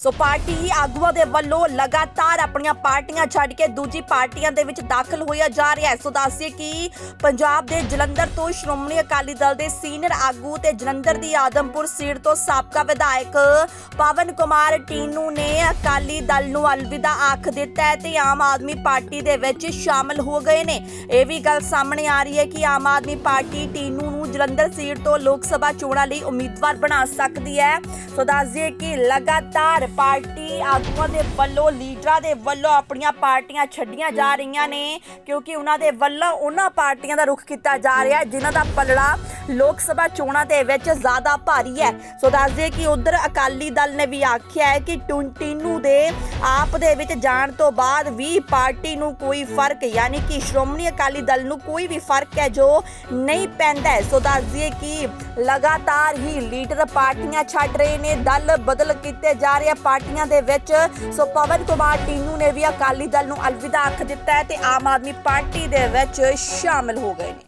ਸੋ party ਆਗੂਆਂ ਦੇ ਵੱਲੋਂ ਲਗਾਤਾਰ ਆਪਣੀਆਂ ਪਾਰਟੀਆਂ ਛੱਡ ਕੇ ਦੂਜੀ ਪਾਰਟੀਆਂ ਦੇ ਵਿੱਚ ਦਾਖਲ ਹੋਇਆ ਜਾ ਰਿਹਾ ਹੈ। ਸੋ ਦੱਸਿਏ ਕਿ ਪੰਜਾਬ ਦੇ ਜਲੰਧਰ ਤੋਂ ਸ਼੍ਰੋਮਣੀ ਅਕਾਲੀ ਦਲ ਦੇ ਸੀਨੀਅਰ ਆਗੂ ਤੇ ਜਲੰਧਰ ਦੀ ਆਦਮਪੁਰ ਸੀਟ ਤੋਂ ਸਾਬਕਾ ਵਿਧਾਇਕ ਪਵਨ ਕੁਮਾਰ ਟੀਨੂ ਨੇ ਅਕਾਲੀ ਦਲ ਨੂੰ ਅਲਵਿਦਾ ਆਖ ਦਿੱਤਾ ਹੈ ਤੇ ਆਮ ਆਦਮੀ ਪਾਰਟੀ ਦੇ ਵਿੱਚ ਸ਼ਾਮਲ ਹੋ ਗਏ ਨੇ। ਇਹ ਵੀ ਗੱਲ ਸਾਹਮਣੇ ਆ ਰਹੀ ਹੈ ਕਿ ਆਮ ਆਦਮੀ ਪਾਰਟੀ ਟੀਨੂ ਨੂੰ ਜਲੰਧਰ ਸੀਟ ਤੋਂ ਲੋਕ ਸਭਾ ਚੋਣਾਂ ਲਈ ਉਮੀਦਵਾਰ ਬਣਾ ਸਕਦੀ ਹੈ। ਸੋ ਦੱਸ ਦਈਏ ਕਿ ਲਗਾਤਾਰ ਪਾਰਟੀ ਆਗੂਆਂ ਦੇ ਵੱਲੋਂ, ਲੀਡਰਾਂ ਦੇ ਵੱਲੋਂ ਆਪਣੀਆਂ ਪਾਰਟੀਆਂ ਛੱਡੀਆਂ ਜਾ ਰਹੀਆਂ ਨੇ, ਕਿਉਂਕਿ ਉਹਨਾਂ ਦੇ ਵੱਲੋਂ ਉਹਨਾਂ ਪਾਰਟੀਆਂ ਦਾ ਰੁਖ ਕੀਤਾ ਜਾ ਰਿਹਾ ਹੈ, ਜਿਨ੍ਹਾਂ ਦਾ ਪਲੜਾ ਲੋਕ ਸਭਾ ਚੋਣਾਂ ਦੇ ਵਿੱਚ ਜ਼ਿਆਦਾ ਭਾਰੀ ਹੈ। ਸੋ ਦੱਸ ਦਈਏ ਕਿ ਉਧਰ ਅਕਾਲੀ ਦਲ ਨੇ ਵੀ ਆਖਿਆ ਹੈ ਕਿ ਟੁਨ- ਦੇ ਆਪ ਦੇ ਵਿੱਚ ਜਾਣ ਤੋਂ ਬਾਅਦ ਵੀ ਪਾਰਟੀ ਨੂੰ ਕੋਈ ਫ਼ਰਕ, ਯਾਨੀ ਕਿ ਸ਼੍ਰੋਮਣੀ ਅਕਾਲੀ ਦਲ ਨੂੰ ਕੋਈ ਵੀ ਫ਼ਰਕ ਹੈ ਜੋ ਨਹੀਂ ਪੈਂਦਾ ਸੋ ਦੱਸ ਦਈਏ ਕਿ ਲਗਾਤਾਰ ਹੀ ਲੀਡਰ ਪਾਰਟੀਆਂ ਛੱਡ ਰਹੇ ਨੇ, ਦਲ ਬਦਲ ਕੀਤੇ ਜਾ ਰਹੇ ਪਾਰਟੀਆਂ ਦੇ ਵਿੱਚ। ਸੋ ਪਵਨ ਕੁਮਾਰ ਟੀਨੂ ਨੇ ਵੀ ਅਕਾਲੀ ਦਲ ਨੂੰ ਅਲਵਿਦਾ ਆਖ ਦਿੱਤਾ ਹੈ ਤੇ ਆਮ ਆਦਮੀ ਪਾਰਟੀ ਦੇ ਵਿੱਚ ਸ਼ਾਮਲ ਹੋ ਗਏ ਨੇ।